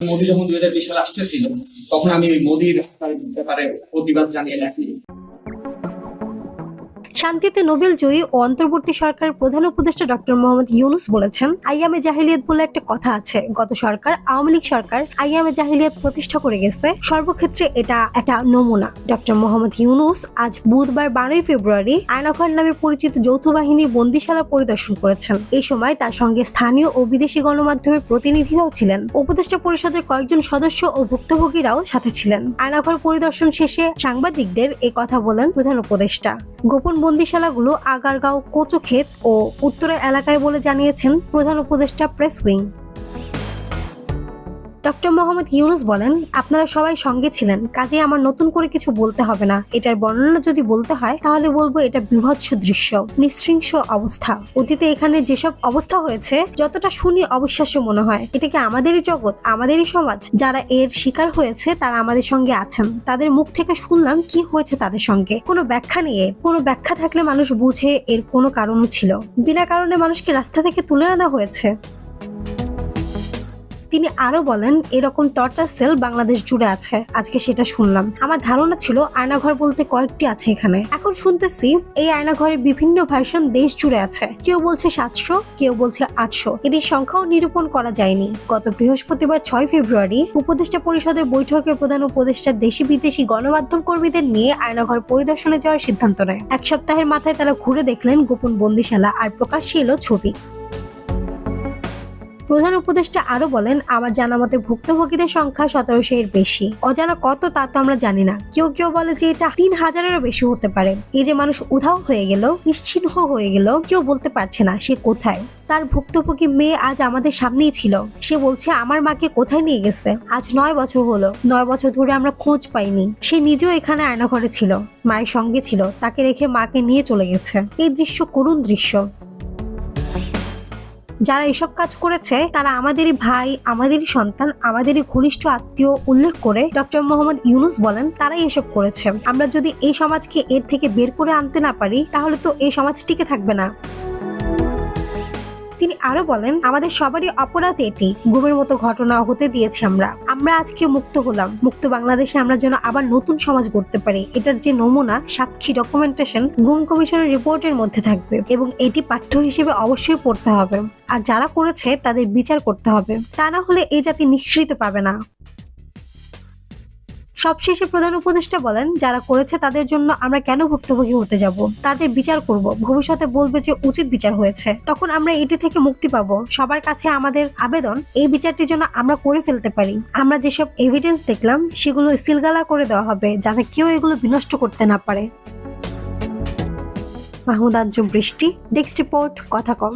মোদি যখন দুই হাজার বিশ সালে আসতেছিল তখন আমি মোদির ব্যাপারে প্রতিবাদ জানিয়ে লেখি শান্তিতে নোবেল জয়ী ও অন্তর্বর্তী সরকারের প্রধান উপদেষ্টা ডক্টর মোহাম্মদ ইউনুস বলেছেন, আইয়ামে জাহিলিয়াত বলে একটা কথা আছে। গত সরকার, আওয়ামী লীগ সরকার আইয়ামে জাহিলিয়াত প্রতিষ্ঠা করে গেছে। সর্বক্ষেত্রে এটা একটা নমুনা। ডক্টর মোহাম্মদ ইউনুস আজ বুধবার বারোই ফেব্রুয়ারি আয়নাঘর নামে পরিচিত যৌথ বাহিনীর বন্দিশালা পরিদর্শন করেছেন। এই সময় তার সঙ্গে স্থানীয় ও বিদেশি গণমাধ্যমের প্রতিনিধিরাও ছিলেন। উপদেষ্টা পরিষদের কয়েকজন সদস্য ও ভুক্তভোগীরাও সাথে ছিলেন। আয়নাঘর পরিদর্শন শেষে সাংবাদিকদের এই কথা বলেন প্রধান উপদেষ্টা। গোপন বন্দিশালাগুলো আগারগাঁও কচুক্ষেত ও উত্তরা এলাকায় বলে জানিয়েছেন প্রধান উপদেষ্টা press wing. Doctor Mohammad Yunus বলেন, আপনারা সবাই সঙ্গে ছিলেন, কাজে আমার নতুন করে কিছু বলতে হবে না। এটার বর্ণনা যদি বলতে হয়, তাহলে বলব এটা বিভৎস দৃশ্য, নিঃশৃংস অবস্থা। অতীতে এখানে যেসব অবস্থা হয়েছে, যতটা শুনি অবিশ্বাস্য মনে হয়। এটা কি আমাদেরই জগৎ, আমাদেরই সমাজ? যারা এর শিকার হয়েছে, তারা আমাদের সঙ্গে আছেন। তাদের মুখ থেকে শুনলাম কি হয়েছে তাদের সঙ্গে। কোনো ব্যাখ্যা নিয়ে, কোনো ব্যাখ্যা থাকলে মানুষ বুঝে এর কোনো কারণ ছিল। বিনা কারণে মানুষকে রাস্তা থেকে তুলে আনা হয়েছে। তিনি আরও বলেন, এরকম টর্চার সেল বাংলাদেশ জুড়ে আছে। আজকে সেটা শুনলাম। আমার ধারণা ছিল আয়নাঘর বলতে কয়েকটি আছে এখানে। এখন শুনতেছি এই আয়নাঘরের বিভিন্ন ভার্সন দেশ জুড়ে আছে। কেউ বলছে সাতশো, কেউ বলছে আটশো। এটির সংখ্যাও নিরূপণ করা যায়নি। গত বৃহস্পতিবার ছয় ফেব্রুয়ারি উপদেষ্টা পরিষদের বৈঠকে প্রধান উপদেষ্টা দেশি বিদেশি গণমাধ্যম কর্মীদের নিয়ে আয়নাঘর পরিদর্শনে যাওয়ার সিদ্ধান্ত নেয়। এক সপ্তাহের মাথায় তারা ঘুরে দেখলেন গোপন বন্দিশালা আর প্রকাশ্যে এলো ছবি। প্রধান উপদেষ্টা আরও বলেন, আমার জানা মতে ভুক্তভোগীদের সংখ্যা সতেরোশো এর বেশি। অজানা কত তা তো আমরা জানি না। কেউ কেউ বলে যে এটা তিন হাজারেরও বেশি হতে পারে। এই যে মানুষ উধাও হয়ে গেল, নিশ্চিহ্ন হয়ে গেল, কেউ বলতে পারছে না সে কোথায়। তার ভুক্তভোগী মেয়ে আজ আমাদের সামনেই ছিল। সে বলছে, আমার মাকে কোথায় নিয়ে গেছে? আজ নয় বছর হলো। নয় বছর ধরে আমরা খোঁজ পাইনি। সে নিজেও এখানে আয়নাঘরে ছিল। মায়ের সঙ্গে ছিল। তাকে রেখে মাকে নিয়ে চলে গেছে। এই দৃশ্য করুণ দৃশ্য। যারা এসব কাজ করেছে, তারা আমাদেরই ভাই, আমাদেরই সন্তান, আমাদেরই ঘনিষ্ঠ আত্মীয় উল্লেখ করে ডক্টর মোহাম্মদ ইউনুস বলেন, তারাই এসব করেছে। আমরা যদি এই সমাজকে এর থেকে বের করে আনতে না পারি, তাহলে তো এই সমাজ টিকে থাকবে না। তিনি আরও বলেন, আমাদের সবারই অপরাধ এটি। গুমের মতো ঘটনা হতে দিয়েছি আমরা। আমরা আজকে মুক্ত হলাম। মুক্ত বাংলাদেশে আমরা যেন আবার নতুন সমাজ গড়তে পারি। এটার যে নমুনা সাক্ষী ডকুমেন্টেশন গুম কমিশনের রিপোর্টের মধ্যে থাকবে এবং এটি পাঠ্য হিসেবে অবশ্যই পড়তে হবে। আর যারা করেছে, তাদের বিচার করতে হবে। তা না হলে এই জাতি নিঃসৃত পাবে না। সবশেষে প্রধান উপদেষ্টা বলেন, যারা করেছে তাদের জন্য আমরা কেন ভুক্তভোগী হতে যাব? তাদের বিচার করব। ভবিষ্যতে বলবে যে উচিত বিচার হয়েছে। তখন আমরা এটি থেকে মুক্তি পাবো। সবার কাছে আমাদের আবেদন, এই বিচারটি যেন আমরা করে ফেলতে পারি। আমরা যেসব এভিডেন্স দেখলাম, সেগুলো সিলগালা করে দেওয়া হবে, যাতে কেউ এগুলো বিনষ্ট করতে না পারে। মাহমুদ আঞ্জুম বৃষ্টি, ডেস্ক রিপোর্ট, কথা কম।